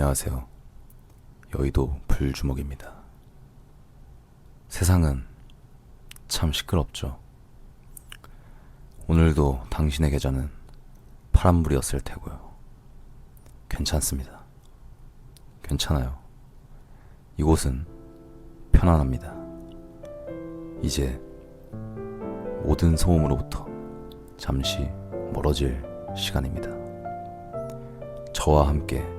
안녕하세요. 여의도 불주먹입니다. 세상은 참 시끄럽죠. 오늘도 당신의 계좌는 파란불이었을 테고요. 괜찮습니다. 괜찮아요. 이곳은 편안합니다. 이제 모든 소음으로부터 잠시 멀어질 시간입니다. 저와 함께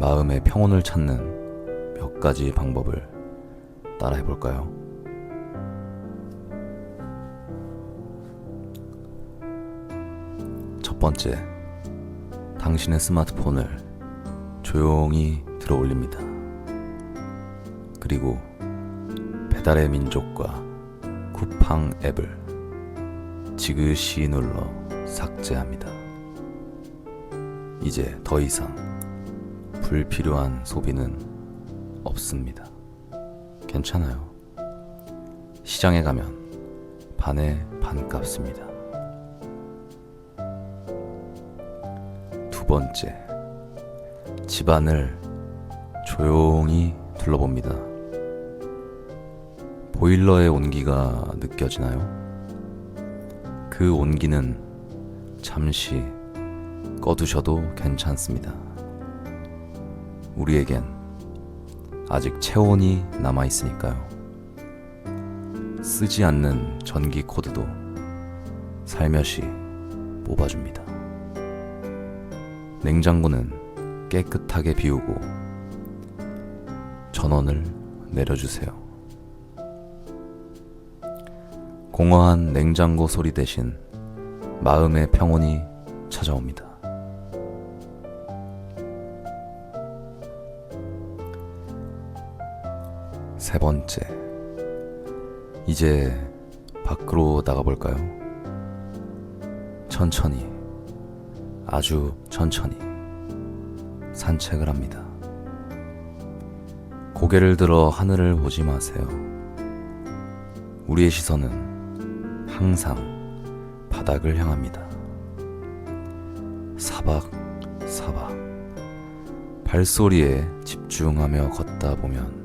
마음의 평온을 찾는 몇 가지 방법을 따라해 볼까요? 첫 번째, 당신의 스마트폰을 조용히 들어 올립니다. 그리고 배달의 민족과 쿠팡 앱을 지그시 눌러 삭제합니다. 이제 더 이상 불필요한 소비는 없습니다. 괜찮아요. 시장에 가면 반에 반값습니다. 두 번째, 집안을 조용히 둘러봅니다. 보일러의 온기가 느껴지나요? 그 온기는 잠시 꺼두셔도 괜찮습니다. 우리에겐 아직 체온이 남아 있으니까요. 쓰지 않는 전기 코드도 살며시 뽑아줍니다. 냉장고는 깨끗하게 비우고 전원을 내려주세요. 공허한 냉장고 소리 대신 마음의 평온이 찾아옵니다. 세 번째. 이제 밖으로 나가볼까요? 천천히, 아주 천천히 산책을 합니다. 고개를 들어 하늘을 보지 마세요. 우리의 시선은 항상 바닥을 향합니다. 사박, 사박. 발소리에 집중하며 걷다 보면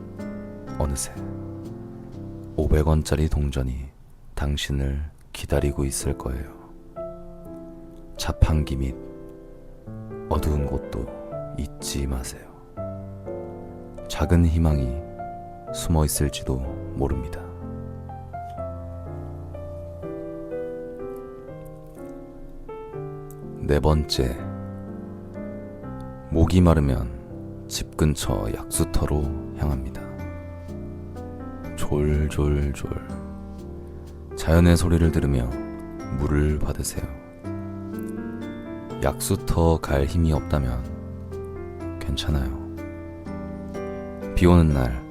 어느새 500원짜리 동전이 당신을 기다리고 있을 거예요. 자판기 및 어두운 곳도 잊지 마세요. 작은 희망이 숨어 있을지도 모릅니다. 네 번째, 목이 마르면 집 근처 약수터로 향합니다. 졸졸졸. 자연의 소리를 들으며 물을 받으세요. 약수터 갈 힘이 없다면 괜찮아요. 비 오는 날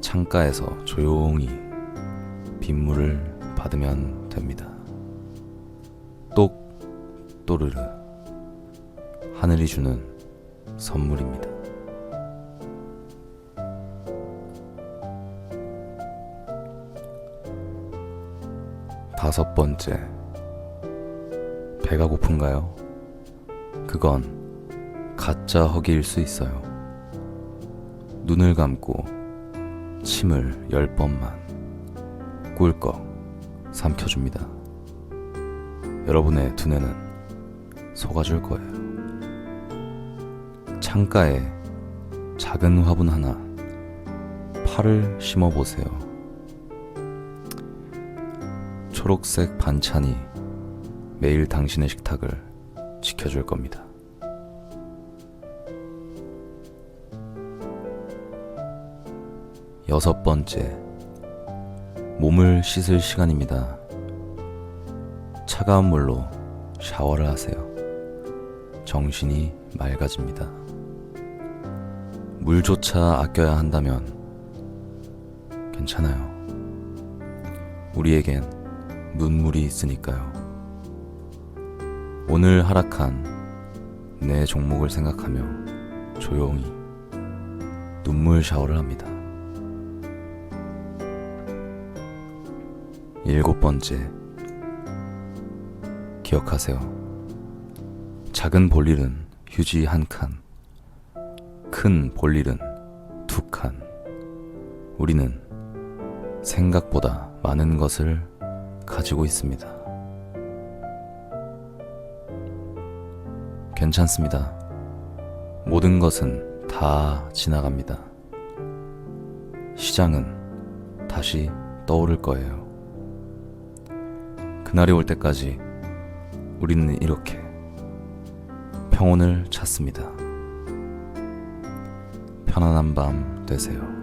창가에서 조용히 빗물을 받으면 됩니다. 똑 또르르 하늘이 주는 선물입니다. 다섯 번째. 배가 고픈가요? 그건 가짜 허기일 수 있어요. 눈을 감고 침을 열 번만 꿀꺽 삼켜줍니다. 여러분의 두뇌는 속아줄 거예요. 창가에 작은 화분 하나, 팔을 심어보세요. 초록색 반찬이 매일 당신의 식탁을 지켜줄 겁니다. 여섯 번째, 몸을 씻을 시간입니다. 차가운 물로 샤워를 하세요. 정신이 맑아집니다. 물조차 아껴야 한다면 괜찮아요. 우리에겐 눈물이 있으니까요. 오늘 하락한 내 종목을 생각하며 조용히 눈물 샤워를 합니다. 일곱 번째. 기억하세요. 작은 볼일은 휴지 한 칸, 큰 볼일은 두 칸. 우리는 생각보다 많은 것을 가지고 있습니다. 괜찮습니다. 모든 것은 다 지나갑니다. 시장은 다시 떠오를 거예요. 그날이 올 때까지 우리는 이렇게 평온을 찾습니다. 편안한 밤 되세요.